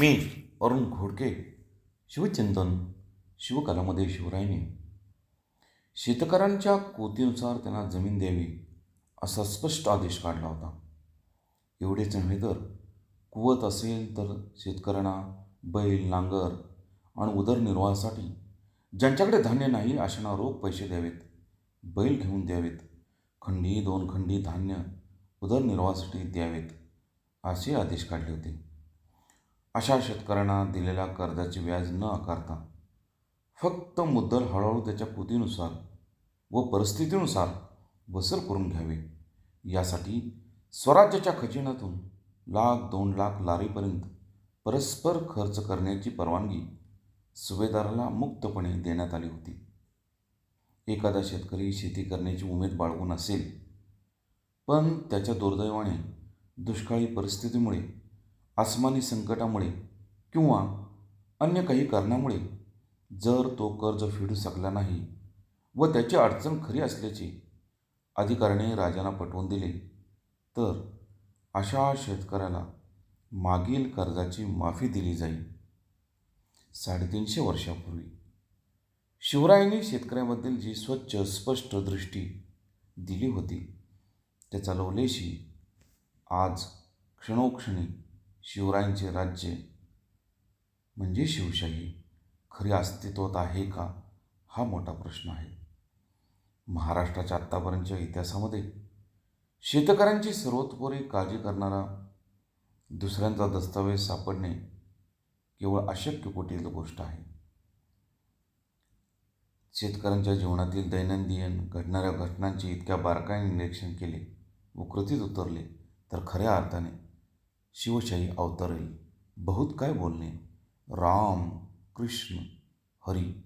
मी अरुण घोडके शिवचिंतन शिवकालामध्ये शिवरायने शेतकऱ्यांच्या कोतीनुसार त्यांना जमीन द्यावी असा स्पष्ट आदेश काढला होता. एवढेच नव्हे तर कुवत असेल तर शेतकऱ्यांना बैल नांगर आणि उदरनिर्वाहासाठी ज्यांच्याकडे धान्य नाही अशांना रोख पैसे द्यावेत बैल घेऊन द्यावेत खंडी दोन खंडी धान्य उदरनिर्वाहासाठी द्यावेत असे आदेश काढले होते. अशा शेतकऱ्यांना दिलेल्या कर्जाचे व्याज न आकारता फक्त मुद्दल हळूहळू त्याच्या कृतीनुसार व परिस्थितीनुसार वसूल करून घ्यावे. यासाठी स्वराज्याच्या खजिन्यातून लाख दोन लाख लारीपर्यंत परस्पर खर्च करण्याची परवानगी सुभेदाराला मुक्तपणे देण्यात आली होती. एखादा शेतकरी शेती करण्याची उमेद बाळगून असेल पण त्याच्या दुर्दैवाने दुष्काळी परिस्थितीमुळे आसमानी संकटामुळे किंवा अन्य काही कारणामुळे जर तो कर्ज फेडू शकला नाही व त्याची अडचण खरी असल्याचे अधिकाऱ्याने राजांना पटवून दिले तर अशा शेतकऱ्याला मागील कर्जाची माफी दिली जाईल. साडेतीनशे वर्षापूर्वी शिवरायांनी शेतकऱ्याबद्दल जी स्वच्छ स्पष्ट दृष्टी दिली होती त्याचा लवलेशी आज क्षणोक्षणी शिवरायांचे राज्य. म्हणजे शिवशाही खरे अस्तित्वात आहे का? हा मोठा प्रश्न आहे. महाराष्ट्राच्या आत्तापर्यंतच्या इतिहासामध्ये शेतकऱ्यांची सर्वतोपरी काळजी करणारा दुसऱ्यांचा दस्तावेज सापडणे केवळ अशक्य कोटील गोष्ट आहे. शेतकऱ्यांच्या जीवनातील दैनंदिन घडणाऱ्या घटनांचे इतक्या बारकाईने निरीक्षण केले व कृतीत उतरले तर खऱ्या अर्थाने शिवशाही अवतरेल. बहुत काय बोलणे. राम कृष्ण हरी.